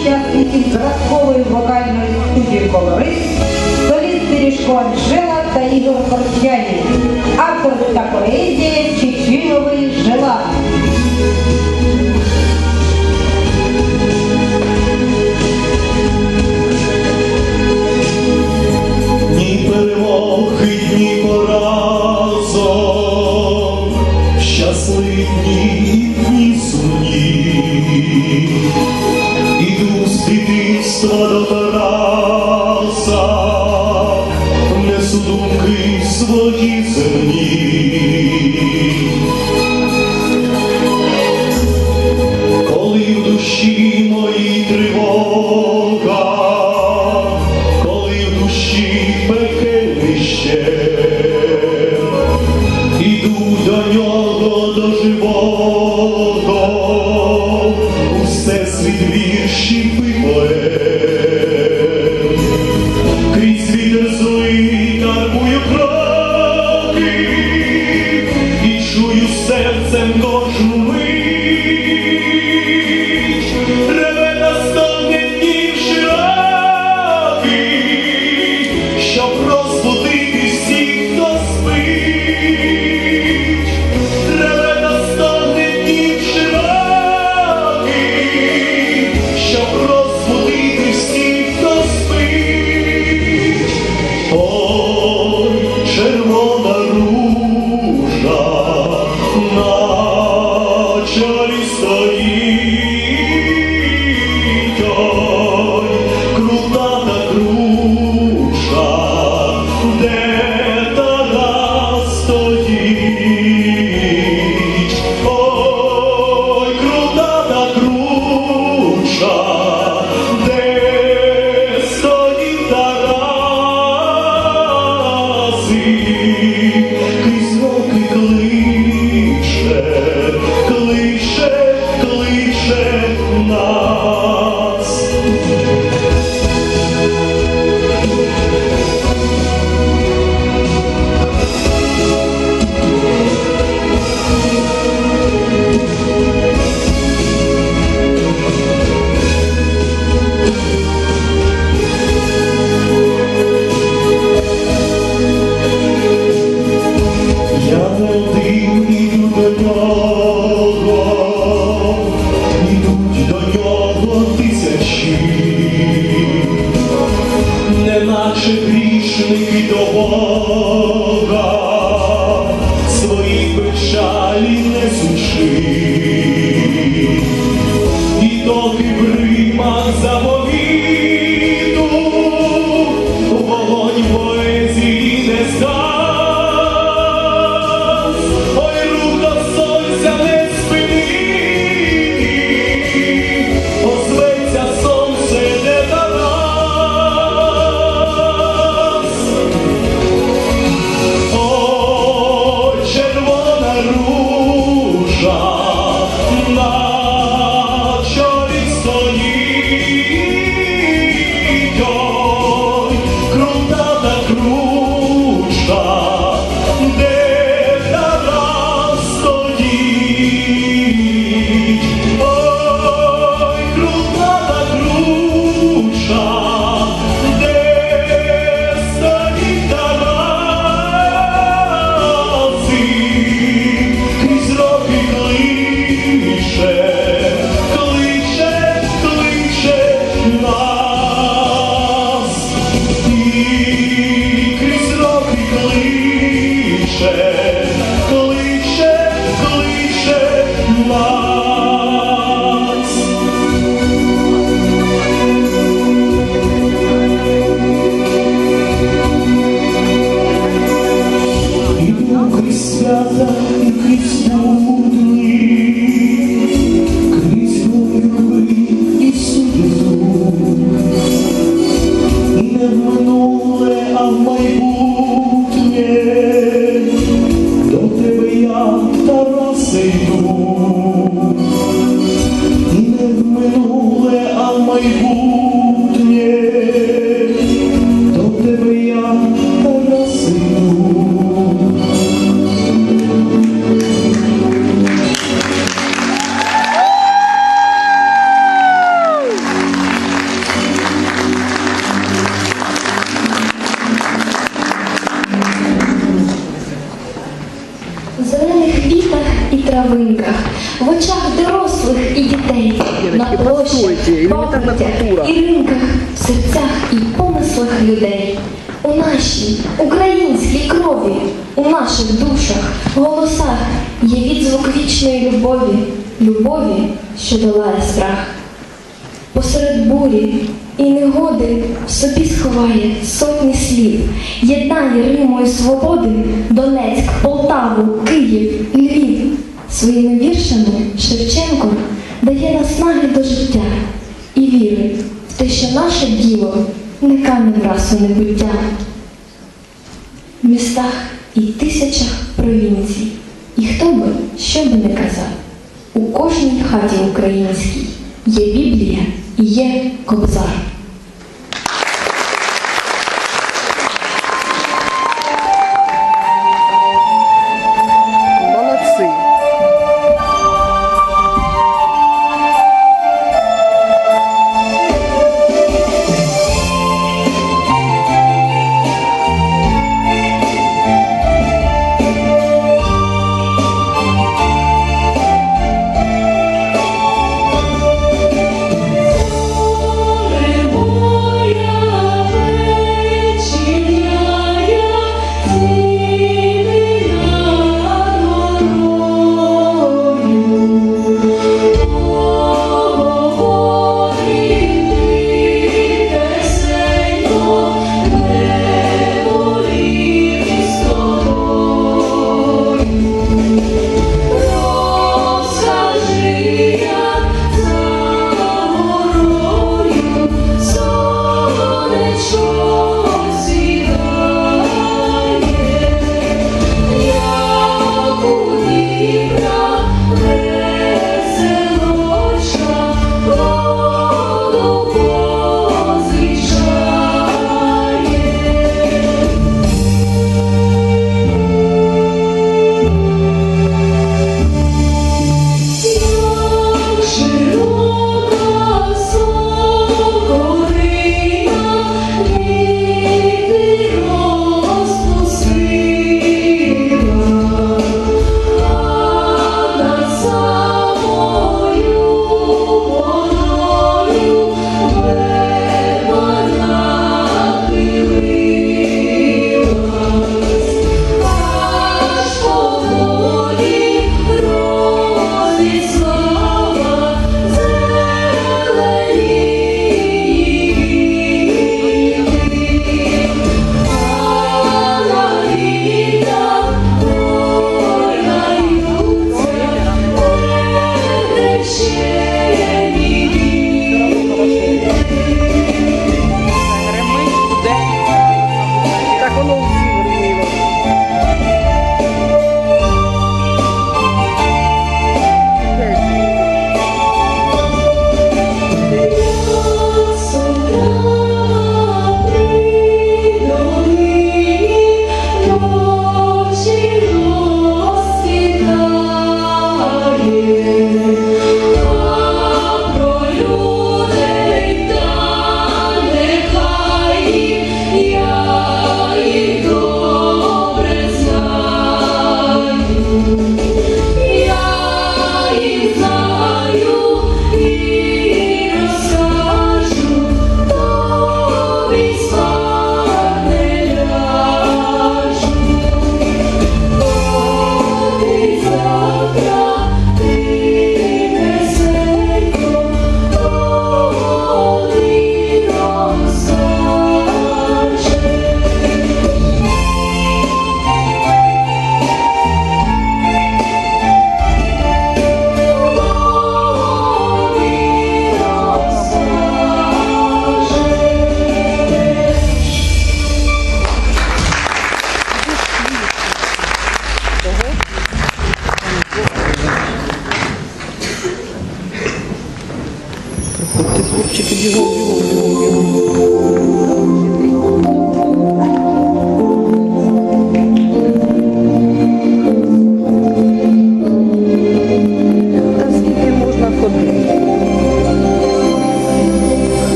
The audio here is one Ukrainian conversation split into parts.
учасників зразкової вокальної студії колорист, солісти Ріжко Анжела та Ігор Корчанів, автор та поезії Чечинової жила. Sua Domnului. chores só. Травинках, в очах дорослих і дітей, на площах, культура. і ринках, в серцях і помислах людей. У нашій українській крові, у наших душах, голосах є відзвук вічної любові, любові, що долає страх. Посеред бурі і негоди в собі сховає сотні слів, єднає Римою свободи Донецьк, Полтаву, Київ, Львів. Своїми віршами Шевченко дає наснаги до життя і віри в те, що наше діло не кане враз у небуття. В містах і тисячах провінцій, і хто би що би не казав, у кожній хаті українській є Біблія і є Кобзар.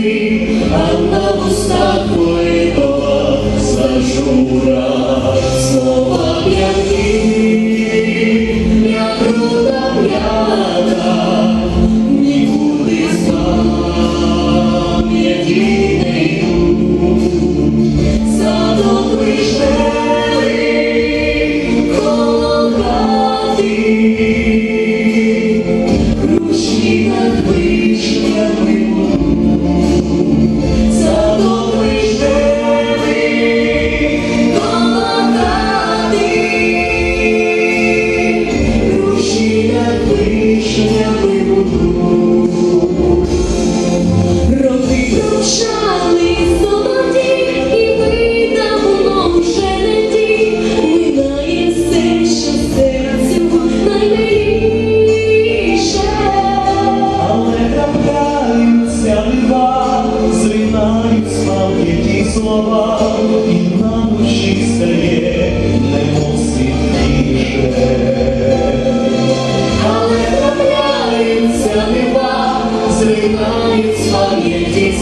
be.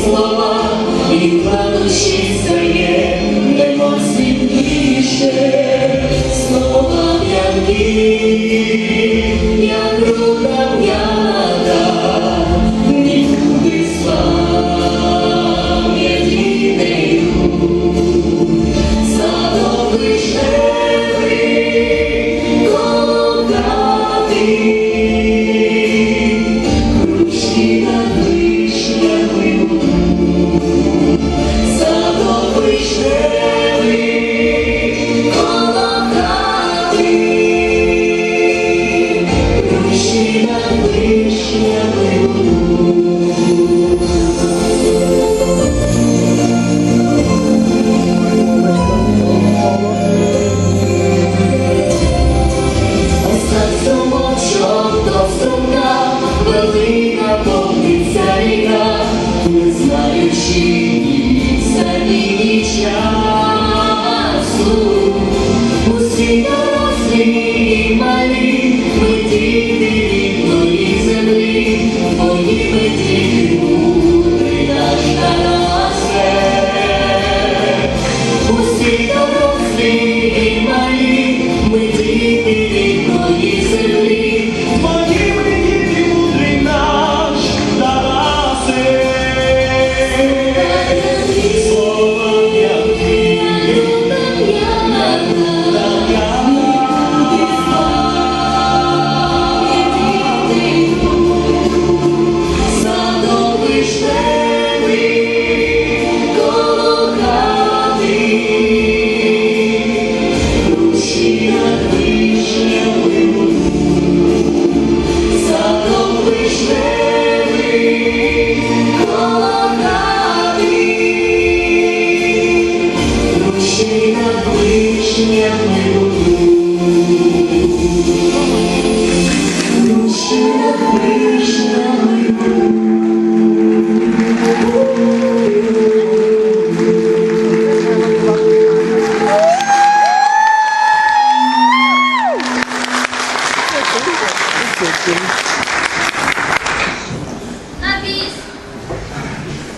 Слова, і на душі стає немов світліше. Слова п'янки,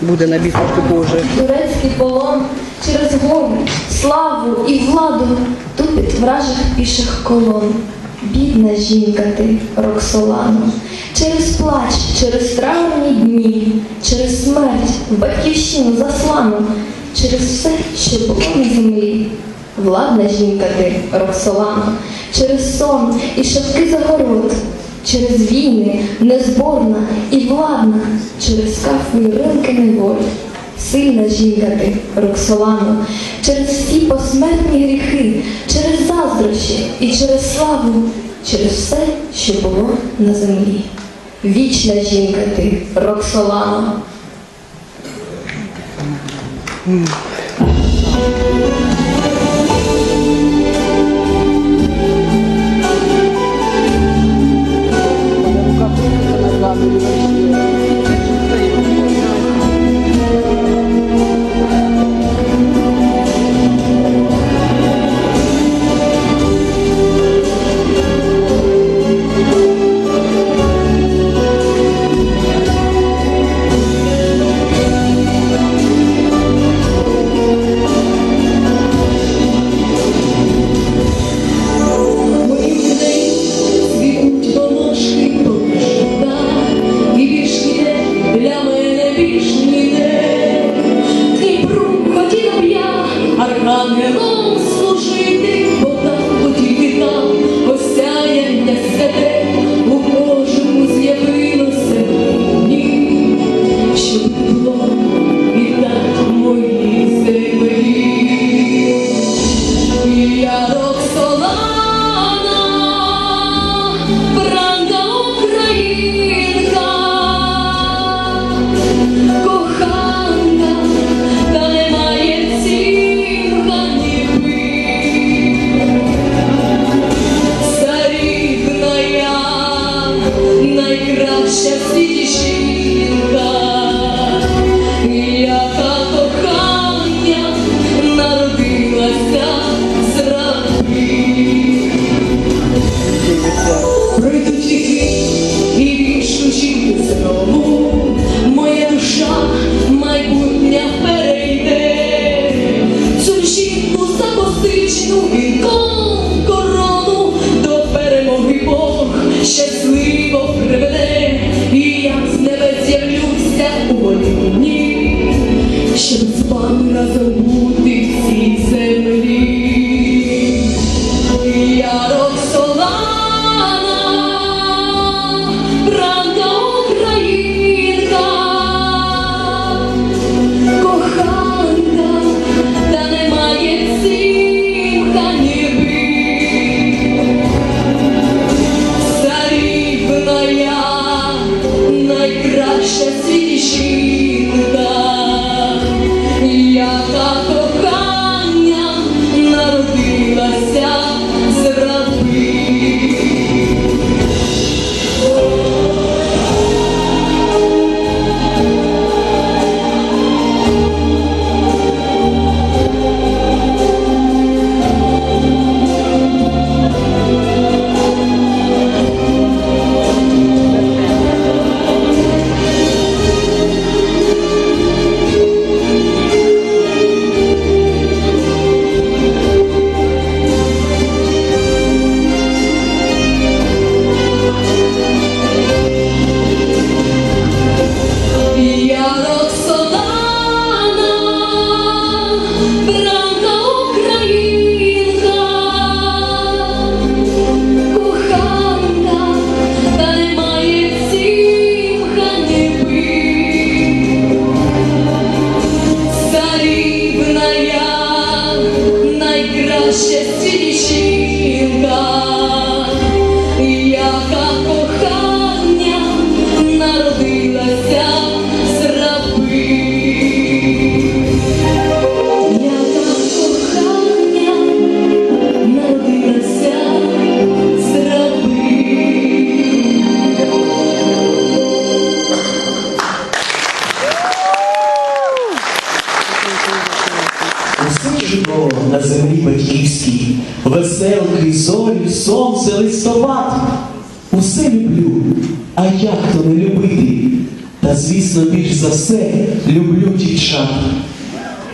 Буде на бісовку Боже. Турецький полон через гон, славу і владу тупить вражих піших колон. Бідна жінка ти, Роксолано, через плач, через травні дні, через смерть, в батьківщину заслану, через все, що було на землі. Владна жінка ти, Роксолано, через сон і шапки загород, через війни незборна і владна, через кафу і ринки неволь. Сильна жінка ти, Роксолано, через всі посмертні гріхи, через заздрощі і через славу, через все, що було на землі. Вічна жінка ти, Роксолано.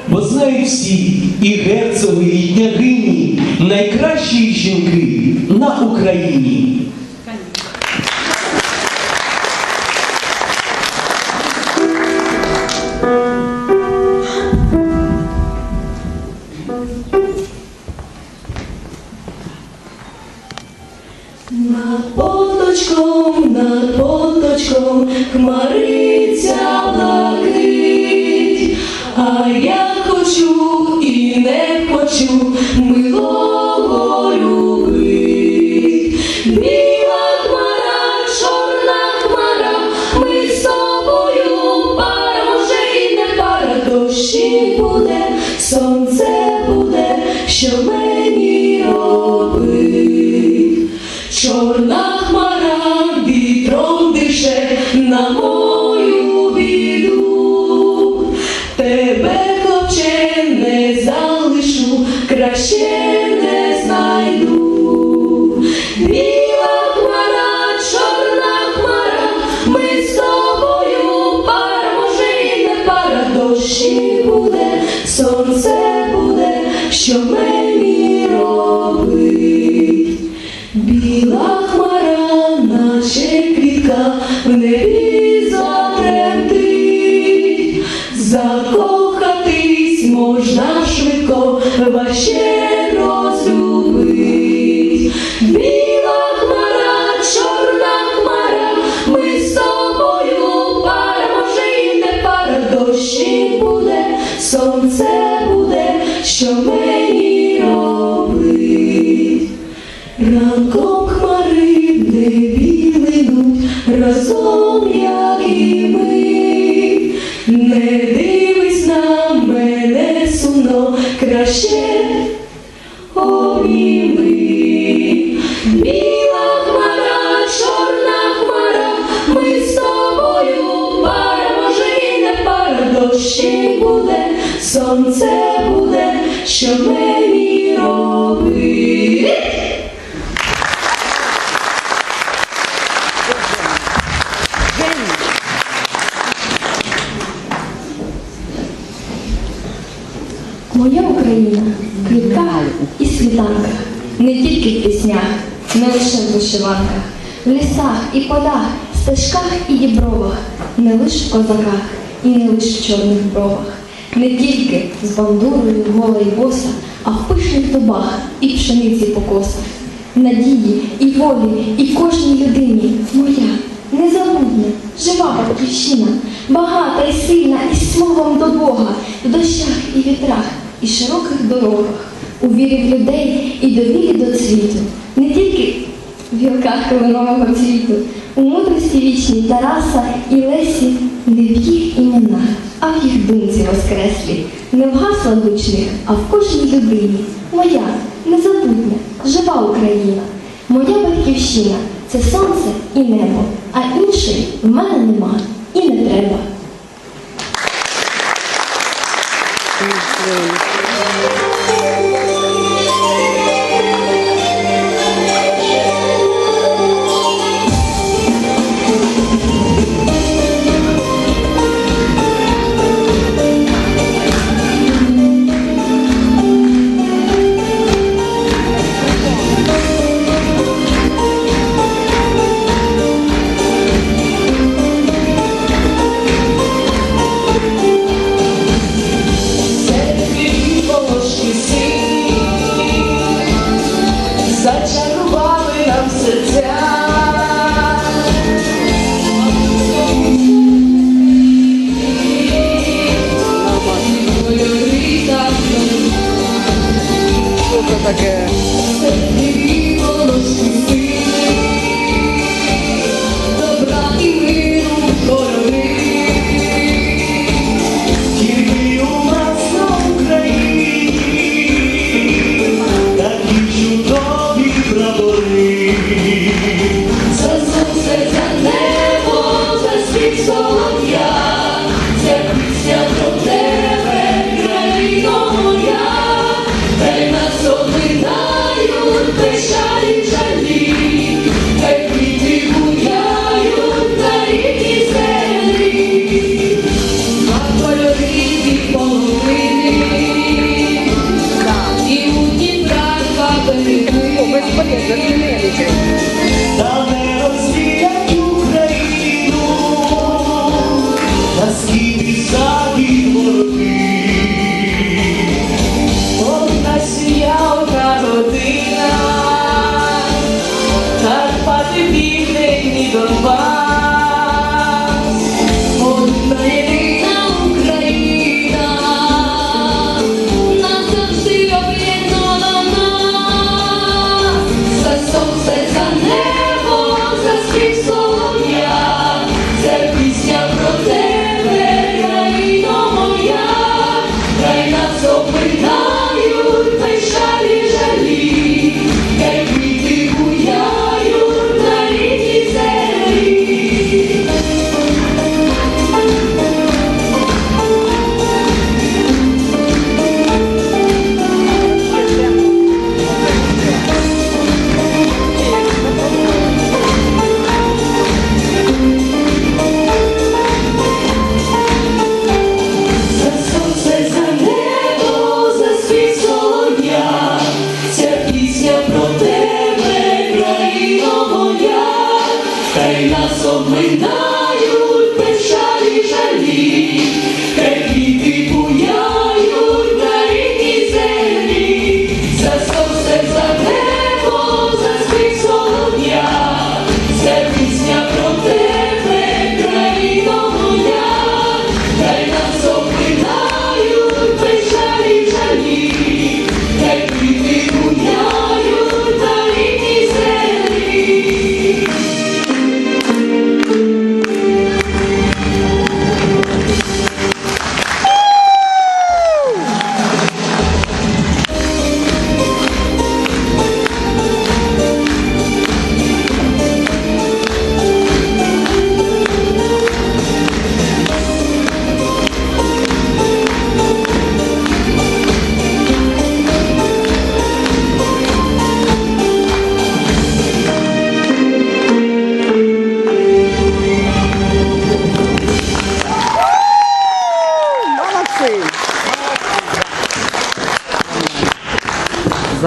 Бо знаю всі і герцоги, і княгині найкращі жінки на Україні. Буде, Моя Україна в квітках і світанках, не тільки в піснях, не лише в вишиванках, в лісах і полях, стежках і дібровах, не лише в козаках і не лише в чорних бровах, не тільки з бандурою гола й боса, а в пишних дубах і пшениці покоса. Надії і волі, і кожній людині моя незабутня, жива батьківщина, багата і сильна, і словом до Бога, в дощах і вітрах, і широких дорогах, у вірі в людей і довірі до світу, не тільки в гілках калинового цвіту, у мудрості вічній Тараса і Лесі, не в їх іменах, а в їх думці воскреслі, не в гаслах гучних, а в кожній людині. Моя незабутня, жива Україна, моя батьківщина це сонце і небо, а іншої в мене нема і не треба. Thank you.